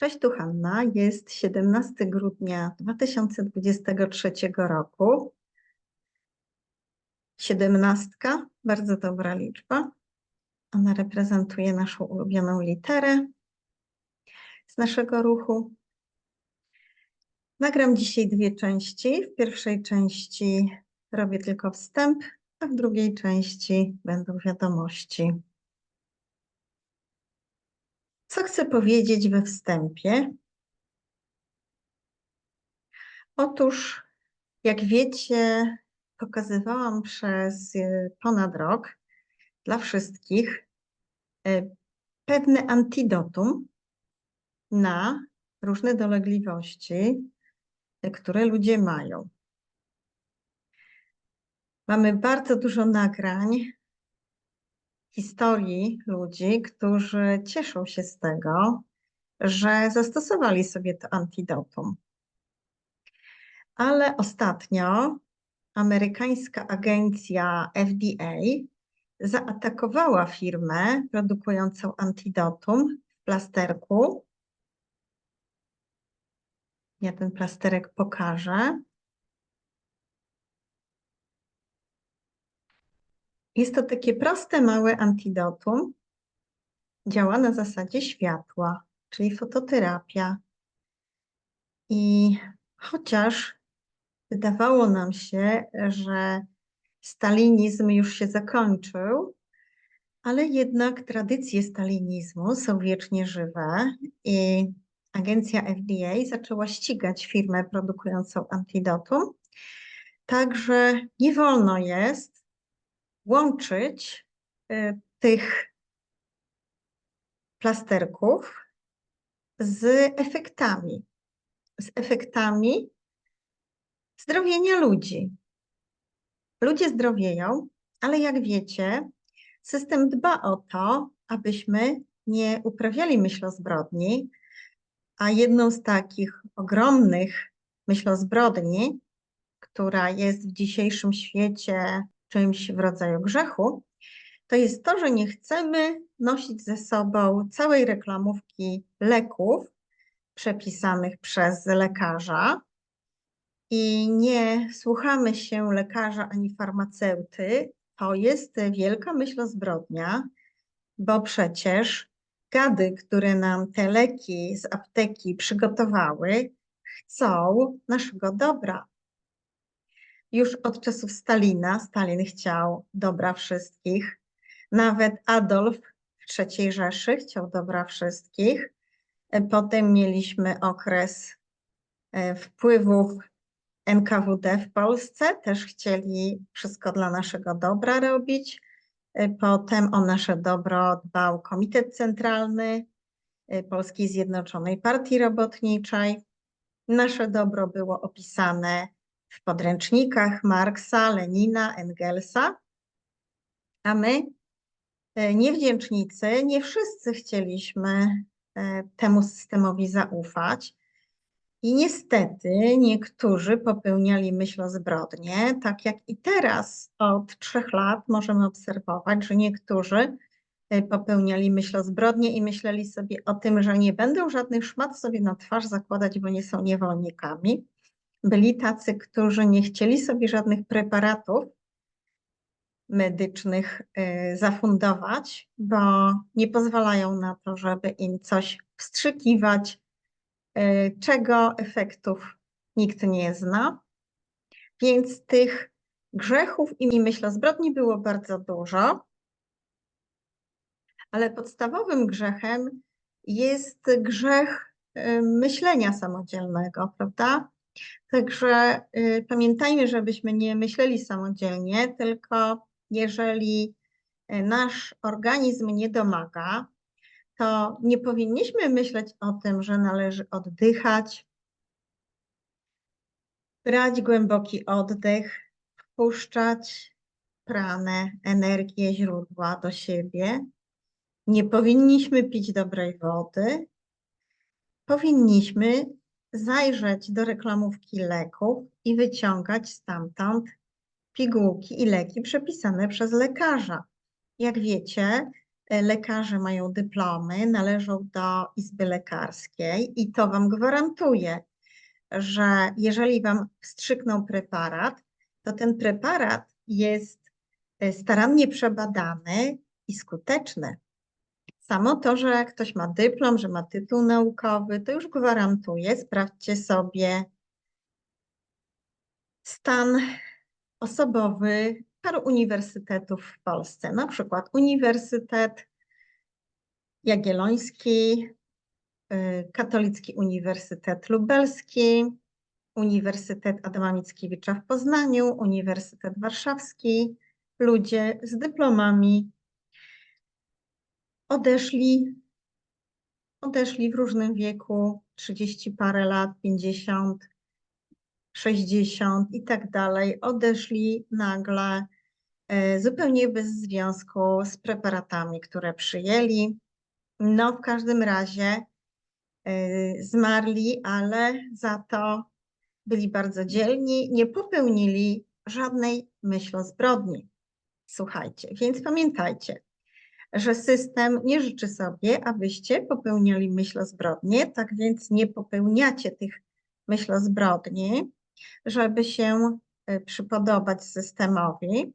Cześć, tu Hanna. Jest 17 grudnia 2023 roku. Siedemnastka, bardzo dobra liczba. Ona reprezentuje naszą ulubioną literę z naszego ruchu. Nagram dzisiaj dwie części. W pierwszej części robię tylko wstęp, a w drugiej części będą wiadomości. Co chcę powiedzieć we wstępie? Otóż, jak wiecie, pokazywałam przez y, ponad rok dla wszystkich y, pewne antidotum na różne dolegliwości, y, które ludzie mają. Mamy bardzo dużo nagrań historii ludzi, którzy cieszą się z tego, że zastosowali sobie to antidotum. Ale ostatnio amerykańska agencja FDA zaatakowała firmę produkującą antidotum w plasterku. Ja ten plasterek pokażę. Jest to takie proste, małe antidotum. Działa na zasadzie światła, czyli fototerapia. I chociaż wydawało nam się, że stalinizm już się zakończył, ale jednak tradycje stalinizmu są wiecznie żywe i agencja FDA zaczęła ścigać firmę produkującą antidotum. Także nie wolno jest łączyć y, tych plasterków z efektami, z efektami zdrowienia ludzi. Ludzie zdrowieją, ale jak wiecie, system dba o to, abyśmy nie uprawiali myślozbrodni, a jedną z takich ogromnych myślozbrodni, która jest w dzisiejszym świecie czymś w rodzaju grzechu, to jest to, że nie chcemy nosić ze sobą całej reklamówki leków przepisanych przez lekarza i nie słuchamy się lekarza ani farmaceuty. To jest wielka myślozbrodnia, bo przecież gady, które nam te leki z apteki przygotowały, chcą naszego dobra. Już od czasów Stalina, Stalin chciał dobra wszystkich. Nawet Adolf w III Rzeszy chciał dobra wszystkich. E, potem mieliśmy okres e, wpływów NKWD w Polsce, też chcieli wszystko dla naszego dobra robić. E, potem o nasze dobro dbał Komitet Centralny Polskiej Zjednoczonej Partii Robotniczej. Nasze dobro było opisane w podręcznikach Marksa, Lenina, Engelsa, a my, e, niewdzięcznicy, nie wszyscy chcieliśmy e, temu systemowi zaufać. I niestety niektórzy popełniali myślozbrodnie, tak jak i teraz od trzech lat możemy obserwować, że niektórzy e, popełniali myślozbrodnie i myśleli sobie o tym, że nie będą żadnych szmat sobie na twarz zakładać, bo nie są niewolnikami. Byli tacy, którzy nie chcieli sobie żadnych preparatów medycznych y, zafundować, bo nie pozwalają na to, żeby im coś wstrzykiwać, y, czego efektów nikt nie zna. Więc tych grzechów i myślę zbrodni było bardzo dużo, ale podstawowym grzechem jest grzech y, myślenia samodzielnego, prawda? Także y, pamiętajmy, żebyśmy nie myśleli samodzielnie, tylko jeżeli y, nasz organizm nie domaga, to nie powinniśmy myśleć o tym, że należy oddychać, brać głęboki oddech, wpuszczać pranę, energię źródła do siebie. Nie powinniśmy pić dobrej wody. Powinniśmy zajrzeć do reklamówki leków i wyciągać stamtąd pigułki i leki przepisane przez lekarza. Jak wiecie, e, lekarze mają dyplomy, należą do Izby Lekarskiej i to Wam gwarantuje, że jeżeli Wam wstrzykną preparat, to ten preparat jest e, starannie przebadany i skuteczny. Samo to, że ktoś ma dyplom, że ma tytuł naukowy, to już gwarantuje. Sprawdźcie sobie stan osobowy paru uniwersytetów w Polsce, na przykład Uniwersytet Jagielloński, y, Katolicki Uniwersytet Lubelski, Uniwersytet Adama Mickiewicza w Poznaniu, Uniwersytet Warszawski. Ludzie z dyplomami odeszli, odeszli w różnym wieku, 30 parę lat, 50, 60 i tak dalej, odeszli nagle e, zupełnie bez związku z preparatami, które przyjęli. No, w każdym razie e, zmarli, ale za to byli bardzo dzielni, nie popełnili żadnej myślozbrodni. Słuchajcie, więc pamiętajcie, że system nie życzy sobie, abyście popełniali myślozbrodnie, tak więc nie popełniacie tych myślozbrodni, żeby się y, przypodobać systemowi.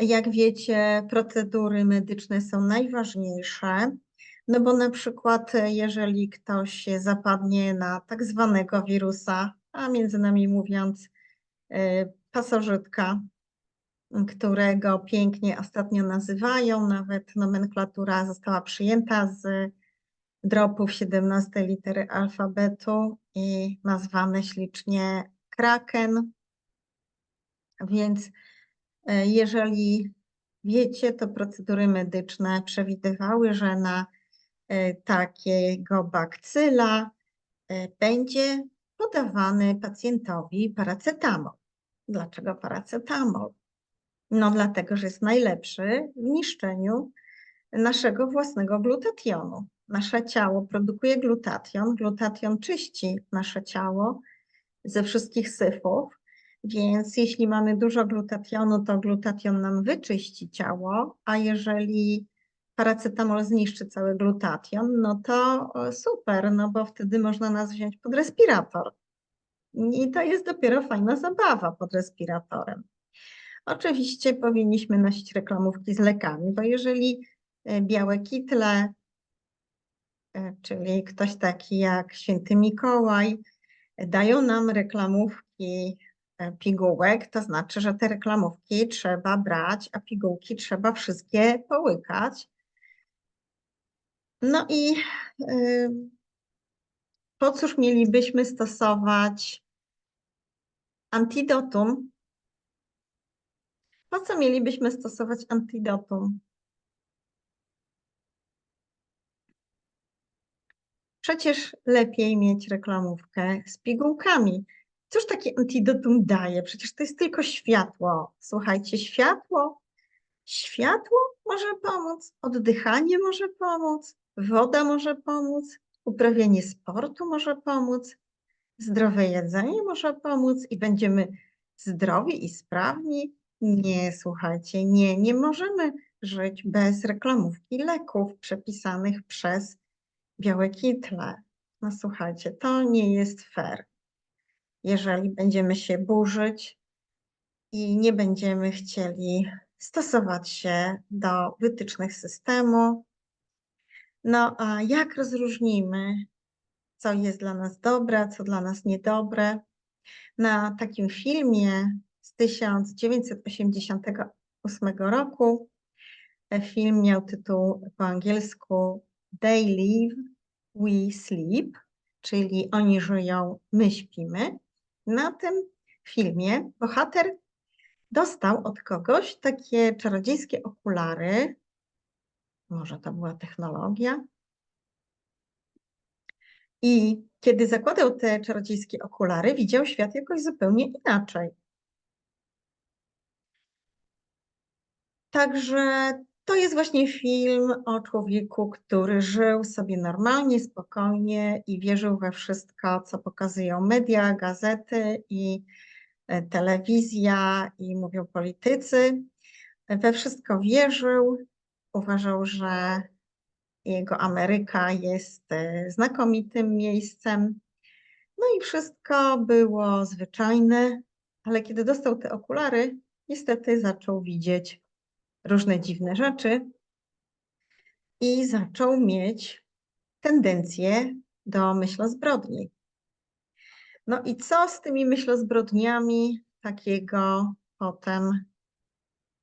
Jak wiecie, procedury medyczne są najważniejsze, no bo na przykład y, jeżeli ktoś zapadnie na tak zwanego wirusa, a między nami mówiąc y, pasożytka, którego pięknie ostatnio nazywają, nawet nomenklatura została przyjęta z dropów 17 litery alfabetu i nazwane ślicznie Kraken. Więc e, jeżeli wiecie, to procedury medyczne przewidywały, że na e, takiego bakcyla e, będzie podawany pacjentowi paracetamol. Dlaczego paracetamol? No dlatego, że jest najlepszy w niszczeniu naszego własnego glutationu. Nasze ciało produkuje glutation, glutation czyści nasze ciało ze wszystkich syfów, więc jeśli mamy dużo glutationu, to glutation nam wyczyści ciało, a jeżeli paracetamol zniszczy cały glutation, no to super, no bo wtedy można nas wziąć pod respirator. I to jest dopiero fajna zabawa pod respiratorem. Oczywiście powinniśmy nosić reklamówki z lekami, bo jeżeli e, białe kitle, e, czyli ktoś taki jak święty Mikołaj, dają nam reklamówki e, pigułek, to znaczy, że te reklamówki trzeba brać, a pigułki trzeba wszystkie połykać. No i po cóż mielibyśmy stosować antidotum po co mielibyśmy stosować antidotum? Przecież lepiej mieć reklamówkę z pigułkami. Cóż takie antidotum daje? Przecież to jest tylko światło. Słuchajcie, światło, światło może pomóc, oddychanie może pomóc, woda może pomóc, uprawianie sportu może pomóc, zdrowe jedzenie może pomóc i będziemy zdrowi i sprawni. Nie, słuchajcie, nie, nie możemy żyć bez reklamówki leków przepisanych przez białe kitle. No słuchajcie, to nie jest fair. Jeżeli będziemy się burzyć i nie będziemy chcieli stosować się do wytycznych systemu, no a jak rozróżnimy, co jest dla nas dobre, co dla nas niedobre? Na takim filmie z 1988 roku. Film miał tytuł po angielsku They Live, We Sleep, czyli oni żyją, my śpimy. Na tym filmie bohater dostał od kogoś takie czarodziejskie okulary. Może to była technologia. I kiedy zakładał te czarodziejskie okulary, widział świat jakoś zupełnie inaczej. Także to jest właśnie film o człowieku, który żył sobie normalnie, spokojnie i wierzył we wszystko, co pokazują media, gazety i e, telewizja i mówią politycy. We wszystko wierzył uważał, że jego Ameryka jest e, znakomitym miejscem. No i wszystko było zwyczajne, ale kiedy dostał te okulary, niestety zaczął widzieć różne dziwne rzeczy i zaczął mieć tendencję do myślozbrodni. No i co z tymi myślozbrodniami takiego potem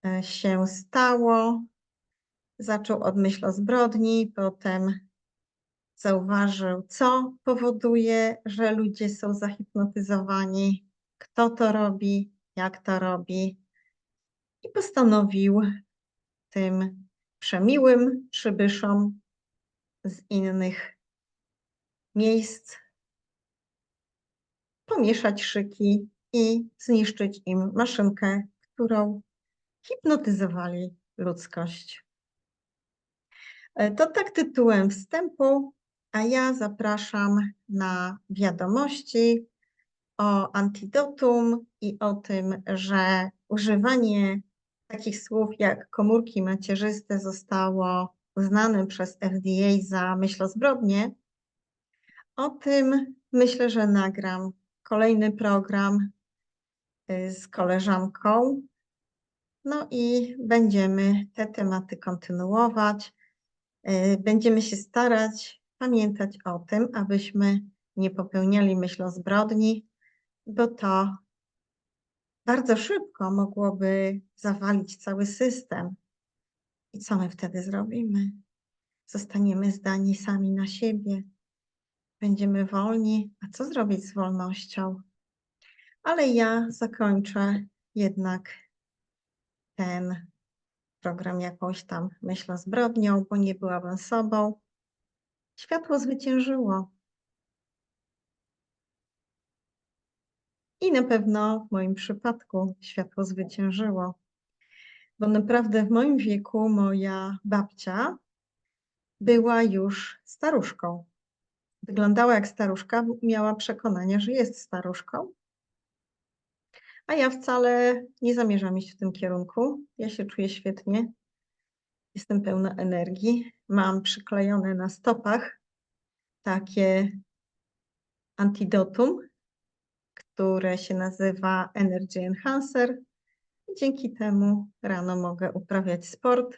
e, się stało? Zaczął od myślozbrodni, potem zauważył, co powoduje, że ludzie są zahipnotyzowani, kto to robi, jak to robi. I postanowił tym przemiłym przybyszom z innych miejsc pomieszać szyki i zniszczyć im maszynkę, którą hipnotyzowali ludzkość. E, To tak tytułem wstępu, a ja zapraszam na wiadomości o antidotum i o tym, że używanie takich słów jak komórki macierzyste zostało uznanym przez FDA za myślozbrodnie. O tym myślę, że nagram kolejny program y, z koleżanką. No i będziemy te tematy kontynuować. Y, Będziemy się starać pamiętać o tym, abyśmy nie popełniali myślozbrodni, bo to bardzo szybko mogłoby zawalić cały system. I co my wtedy zrobimy? Zostaniemy zdani sami na siebie. Będziemy wolni. A co zrobić z wolnością? Ale ja zakończę jednak ten program jakąś tam myślą zbrodnią, bo nie byłabym sobą. Światło zwyciężyło. I na pewno w moim przypadku światło zwyciężyło, bo naprawdę w moim wieku moja babcia była już staruszką. Wyglądała jak staruszka, miała przekonanie, że jest staruszką. A ja wcale nie zamierzam iść w tym kierunku. Ja się czuję świetnie. Jestem pełna energii. Mam przyklejone na stopach takie antidotum, które się nazywa Energy Enhancer. Dzięki temu rano mogę uprawiać sport.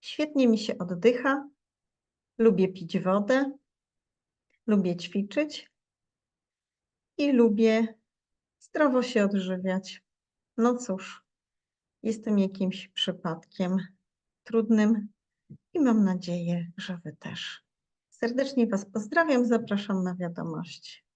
Świetnie mi się oddycha. Lubię pić wodę. Lubię ćwiczyć. I lubię zdrowo się odżywiać. No cóż, jestem jakimś przypadkiem trudnym i mam nadzieję, że Wy też. Serdecznie Was pozdrawiam, zapraszam na wiadomości.